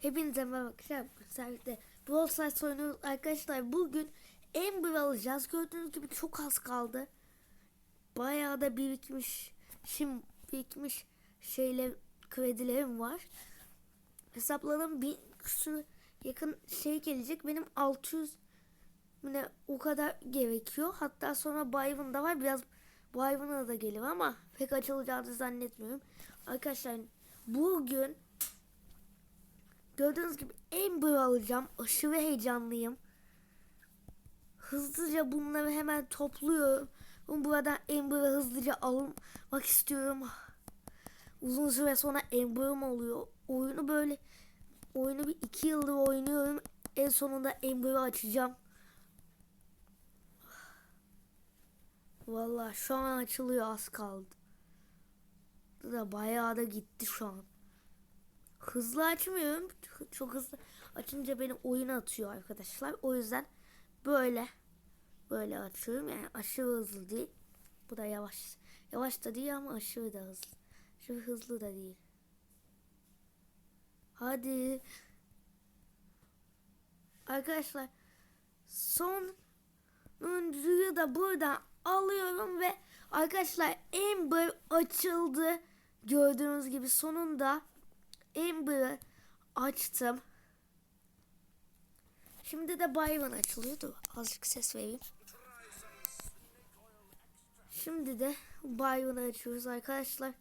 Hepinize merhaba arkadaşlar. Özellikle Brawl Stars arkadaşlar. Bugün Ember alacağız. Gördüğünüz gibi çok az kaldı. Bayağı da birikmiş. Şimdi birikmiş şeyler kredilerim var. Hesapladım bir küsur yakın şey gelecek. Benim 600 ne o kadar gerekiyor. Hatta sonra Byron da var. Biraz Byron'a da gelir ama pek açılacağını zannetmiyorum. Arkadaşlar bugün Gördüğünüz gibi Amber alacağım. Aşırı heyecanlıyım. Hızlıca bunları hemen topluyorum. Buradan Amber'ı hızlıca almak istiyorum. Uzun süre sonra Amber'ım oluyor. Oyunu böyle oyunu bir iki yıldır oynuyorum. En sonunda Amber'ı açacağım. Vallahi şu an açılıyor az kaldı. Da bayağı da gitti şu an. Hızlı açmıyorum. Çok hızlı açınca beni oyuna atıyor arkadaşlar. O yüzden böyle böyle açıyorum. Yani aşırı hızlı değil. Bu da yavaş. Yavaş da değil ama aşırı da hızlı. Aşırı hızlı da değil. Hadi. Arkadaşlar son sonuncuyu da buradan alıyorum ve arkadaşlar Amber açıldı. Gördüğünüz gibi sonunda Amber'ı açtım. Şimdi de Byron açılıyordu. Azıcık ses vereyim. Şimdi de Byron'ı açıyoruz arkadaşlar.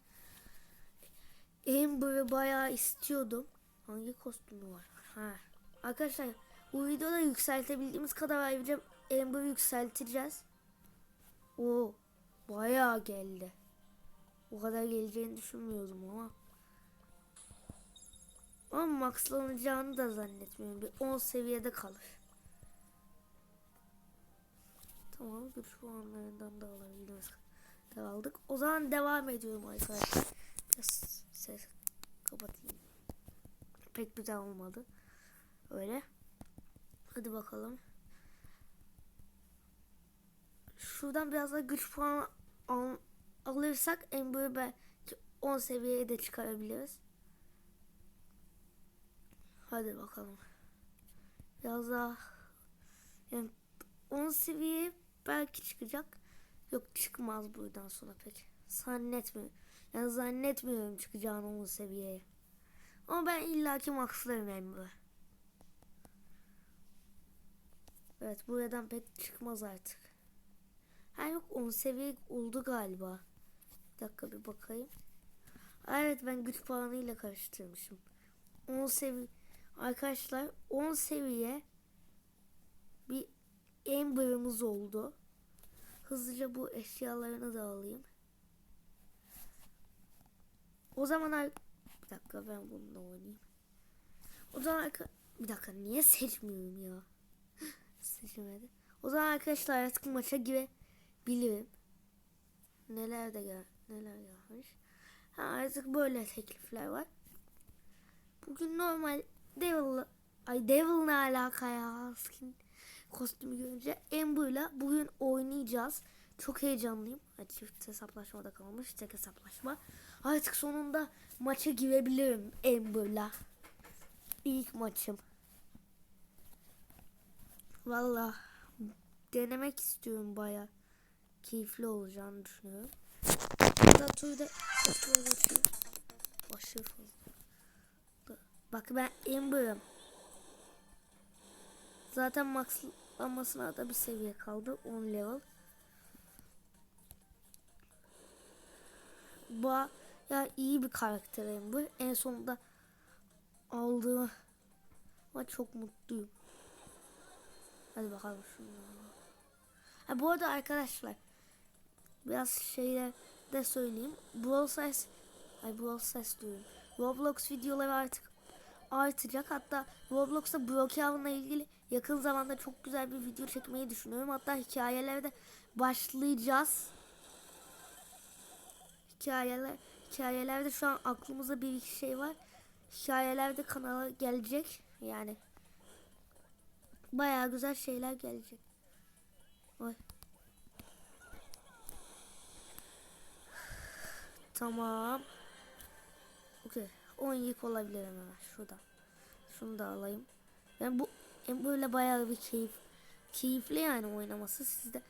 Amber'ı bayağı istiyordum. Hangi kostümü var? Ha. Arkadaşlar bu videoda yükseltebildiğimiz kadar ayrıca Amber'ı yükselteceğiz. O bayağı geldi. O kadar geleceğini düşünmüyordum ama. Ama maxlanacağını da zannetmiyorum. Bir 10 seviyede kalır. Tamam güç puanlarından da alabiliriz. Da aldık. O zaman devam ediyorum arkadaşlar. Biraz ses kapatayım. Pek güzel olmadı. Öyle. Hadi bakalım. Şuradan biraz da güç puanı al, alırsak en böyle belki 10 seviyeye de çıkarabiliriz. Hadi bakalım. Biraz daha yani 10 seviye belki çıkacak. Yok çıkmaz buradan sonra pek. Zannetmiyorum. Yani zannetmiyorum çıkacağını 10 seviyeye. Ama ben illaki maxlarım yani böyle. Evet buradan pek çıkmaz artık. Ha yok 10 seviye oldu galiba. Bir dakika bir bakayım. Evet ben güç puanıyla karıştırmışım. 10 seviye Arkadaşlar 10 seviye bir Amber'ımız oldu. Hızlıca bu eşyalarını da alayım. O zaman bir dakika ben bununla oynayayım. O zaman bir dakika niye seçmiyorum ya? Seçmedi. O zaman arkadaşlar artık maça girebilirim. Neler de gel neler gelmiş. Ha, artık böyle teklifler var. Bugün normal Devil ay Devil ne alaka ya skin kostümü görünce Amber'la bugün oynayacağız. Çok heyecanlıyım. Ay, çift hesaplaşmada kalmış. Tek hesaplaşma. Artık sonunda maça girebilirim Amber'la. İlk maçım. Valla denemek istiyorum baya. Keyifli olacağını düşünüyorum. Burada turda aşırı fazla. Bak ben Amber'ım. Zaten maxlamasına da bir seviye kaldı. 10 level. Ba ya iyi bir karakter Amber. En sonunda aldığım ama çok mutluyum. Hadi bakalım şunu. Ha, bu arada arkadaşlar biraz şeyler de söyleyeyim. Brawl Stars ay Brawl Stars diyorum. Roblox videoları artık artacak. Hatta Roblox'ta Brookhaven'la ilgili yakın zamanda çok güzel bir video çekmeyi düşünüyorum. Hatta hikayelerde başlayacağız. Hikayeler, hikayelerde şu an aklımızda bir iki şey var. Hikayelerde kanala gelecek. Yani bayağı güzel şeyler gelecek. Oy. Tamam. Okey. 10 yık olabilir hemen şurada. Şunu da alayım. Ben bu hem böyle bayağı bir keyif keyifli yani oynaması sizde.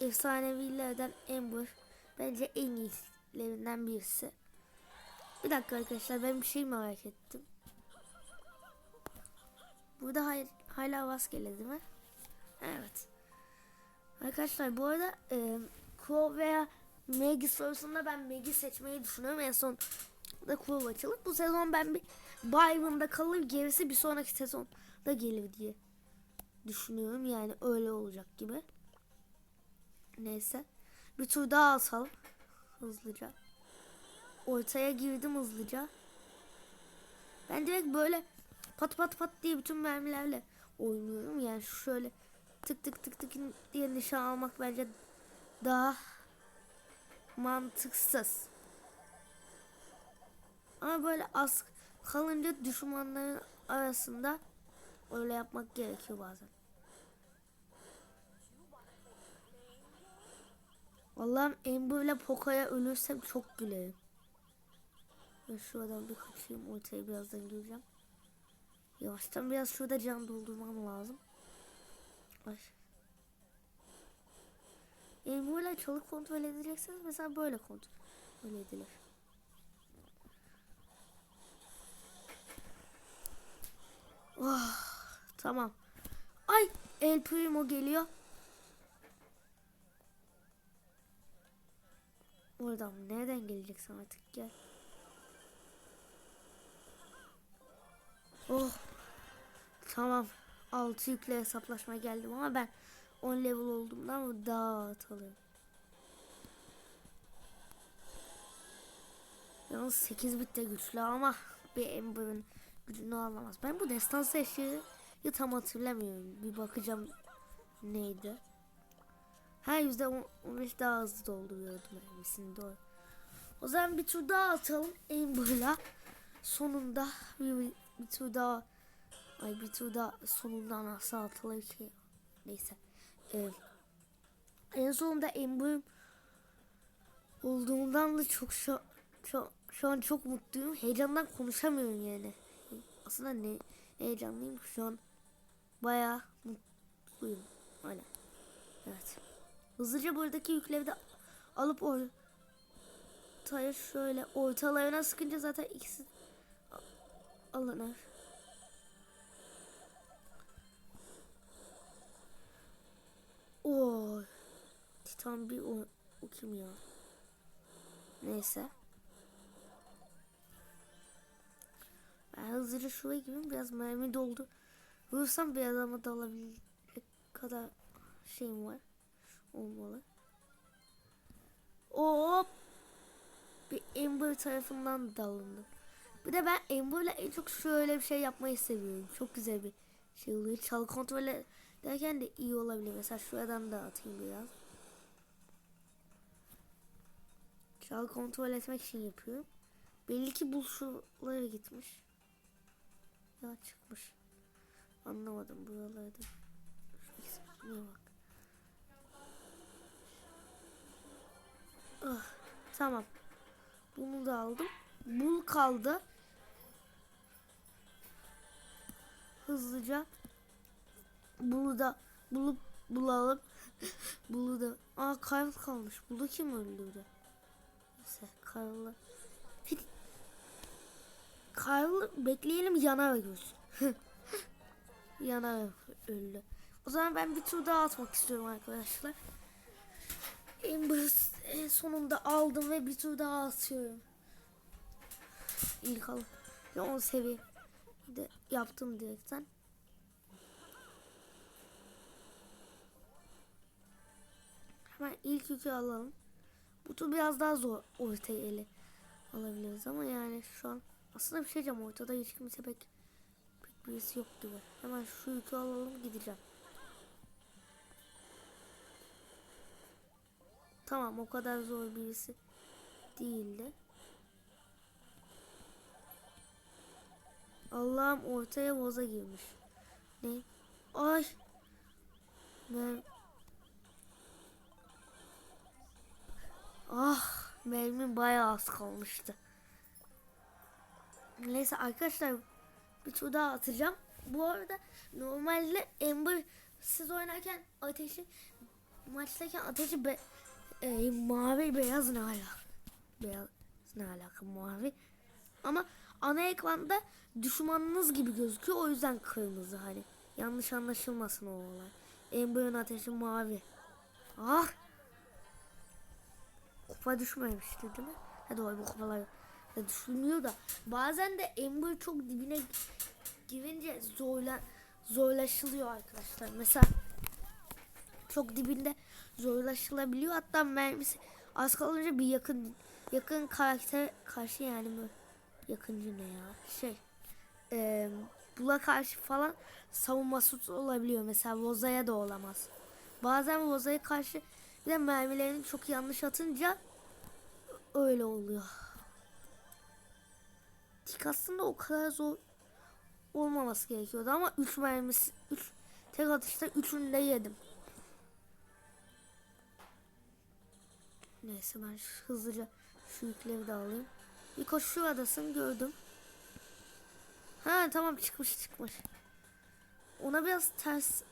Efsanevilerden Ember bence en iyilerinden birisi. Bir dakika arkadaşlar ben bir şey merak ettim. Burada hay- hala maskeli değil mi? Evet. Arkadaşlar bu arada e, Crow veya Maggie sorusunda ben Maggie seçmeyi düşünüyorum. En son da Crow açılır. Bu sezon ben bir Byron'da kalır gerisi bir sonraki sezonda gelir diye düşünüyorum. Yani öyle olacak gibi. Neyse. Bir tur daha atalım. Hızlıca. Ortaya girdim hızlıca. Ben direkt böyle pat pat pat diye bütün mermilerle oynuyorum. Yani şöyle tık tık tık tık diye nişan almak bence daha mantıksız. Ama böyle az kalınca düşmanların arasında öyle yapmak gerekiyor bazen. Allah'ım Amber ile Poco'ya ölürsem çok gülerim. Ben şuradan bir kaçayım. Ortaya birazdan gireceğim. Yavaştan biraz şurada can doldurmam lazım. Ay. İle çalık kontrol edeceksiniz. Mesela böyle kontrol edilir. Oh, tamam. Ay El Primo geliyor. Oradan nereden geleceksin artık gel. Oh. Tamam. 6 yükle hesaplaşma geldim ama ben 10 level olduğumdan daha atalım. Yalnız 8 bit de güçlü ama bir Ember'ın gücünü alamaz. Ben bu destansı eşyayı tam hatırlamıyorum. Bir bakacağım neydi. Her yüzde 15 daha hızlı dolduruyordum mermisini doğru. O zaman bir tur daha atalım Amber'la. Sonunda bir, bir, bir tur daha ay bir tur daha sonunda nasıl atılır ki neyse. Ee, en sonunda Amber olduğundan da çok şu, şu, şu an çok mutluyum. Heyecandan konuşamıyorum yani. Aslında ne heyecanlıyım şu an. Bayağı mutluyum. Öyle. Evet. Hızlıca buradaki yükleri de alıp ortaya şöyle ortalarına sıkınca zaten ikisi alınır. Titan bir o, o kim ya? Neyse. Ben hızlıca şuraya gideyim biraz mermi doldu. Vursam bir adama dalabilecek kadar şeyim var olmalı. Hop. Bir Amber tarafından dalındım. Bir de ben Amber'la en çok şöyle bir şey yapmayı seviyorum. Çok güzel bir şey oluyor. Çal kontrol derken de iyi olabilir. Mesela şuradan da atayım biraz. Çal kontrol etmek için yapıyorum. Belli ki buluşulara gitmiş. Ya çıkmış. Anlamadım buralarda. Niye bak. Ah, tamam. Bunu da aldım. Bul kaldı. Hızlıca bunu da bulup bulalım. Bulu da. Aa Karl kalmış. Bulu kim öldürdü? Neyse Karl'ı. Karl'ı bekleyelim yana görsün. yana öldü. O zaman ben bir tur daha atmak istiyorum arkadaşlar. Amber sonunda aldım ve bir tur daha atıyorum. İlk al. 10 seviye de yaptım direkten. Hemen ilk yükü alalım. Bu biraz daha zor ortaya eli alabiliriz ama yani şu an aslında bir şey diyeceğim ortada hiç kimse pek, pek birisi yok gibi. Hemen şu yükü alalım gideceğim. Tamam o kadar zor birisi değildi. Allah'ım ortaya boza girmiş. Ne? Ay. Ben... Ah mermi bayağı az kalmıştı. Neyse arkadaşlar bir tur daha atacağım. Bu arada normalde Ember siz oynarken ateşi maçtayken ateşi be, e, mavi beyaz ne alaka? Beyaz ne alaka mavi? Ama ana ekranda düşmanınız gibi gözüküyor o yüzden kırmızı hani. Yanlış anlaşılmasın o olay. Ember'ın ateşi mavi. Ah! Kupa düşmemişti değil mi? Ha doğru bu kupalar da düşülmüyor da. Bazen de Ember çok dibine girince zorla, zorlaşılıyor arkadaşlar. Mesela çok dibinde zorlaşılabiliyor. Hatta mermisi az kalınca bir yakın yakın karakter karşı yani böyle yakıncı ne ya şey e, bula karşı falan savunması olabiliyor. Mesela Voza'ya da olamaz. Bazen Voza'ya karşı bir de mermilerini çok yanlış atınca öyle oluyor. Tik aslında o kadar zor olmaması gerekiyordu ama 3 mermisi 3 tek atışta 3'ünü de yedim. Neyse ben hızlıca şu yükleri de alayım. Bir koş şuradasın gördüm. Ha tamam çıkmış çıkmış. Ona biraz ters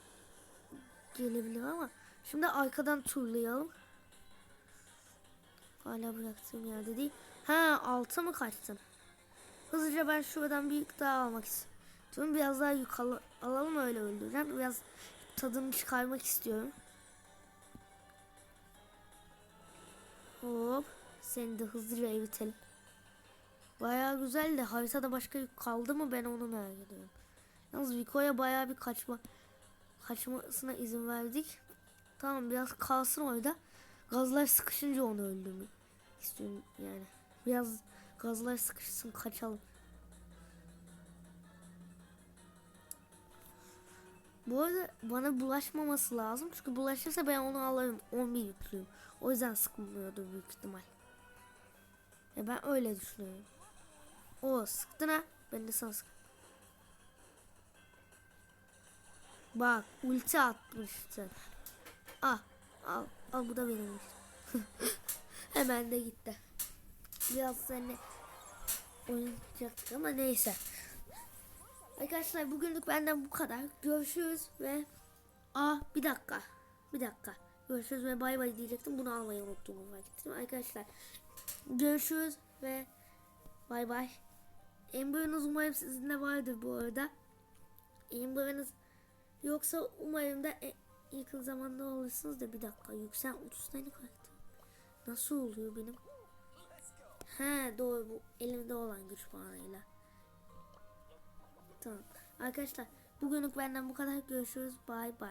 gelebilir ama şimdi arkadan turlayalım. Hala bıraktığım yerde değil. Ha alta mı kaçtın? Hızlıca ben şuradan bir yük daha almak istiyorum. Biraz daha yük al- alalım öyle öldüreceğim. Biraz tadını çıkarmak istiyorum. Hop. Seni de hızlıca eritelim. Bayağı güzel de haritada başka yük kaldı mı ben onu merak ediyorum. Yalnız Viko'ya bayağı bir kaçma kaçmasına izin verdik. Tamam biraz kalsın orada. Gazlar sıkışınca onu öldürmek istiyorum yani. Biraz gazlar sıkışsın kaçalım. Bu arada bana bulaşmaması lazım. Çünkü bulaşırsa ben onu alırım. 11 yüklüyüm. O yüzden sıkılmıyordur büyük ihtimal. Ya ben öyle düşünüyorum. O sıktın ha. Ben de sana sık. Bak ulti atmıştı. Ah al al bu da benim. Hemen de gitti. Biraz seninle oynayacaktık ama neyse. Arkadaşlar bugünlük benden bu kadar. Görüşürüz ve Aa bir dakika. Bir dakika. Görüşürüz ve bay bay diyecektim. Bunu almayı ettim. Arkadaşlar görüşürüz ve bay bay. Ember'ınız umarım sizinle vardır bu arada. Ember'ınız yoksa umarım da yakın zamanda olursunuz da bir dakika. Yüksel 30 tane karakter. Nasıl oluyor benim? He doğru bu elimde olan güç puanıyla. Tamam. Arkadaşlar bugünlük benden bu kadar. Görüşürüz. Bay bay.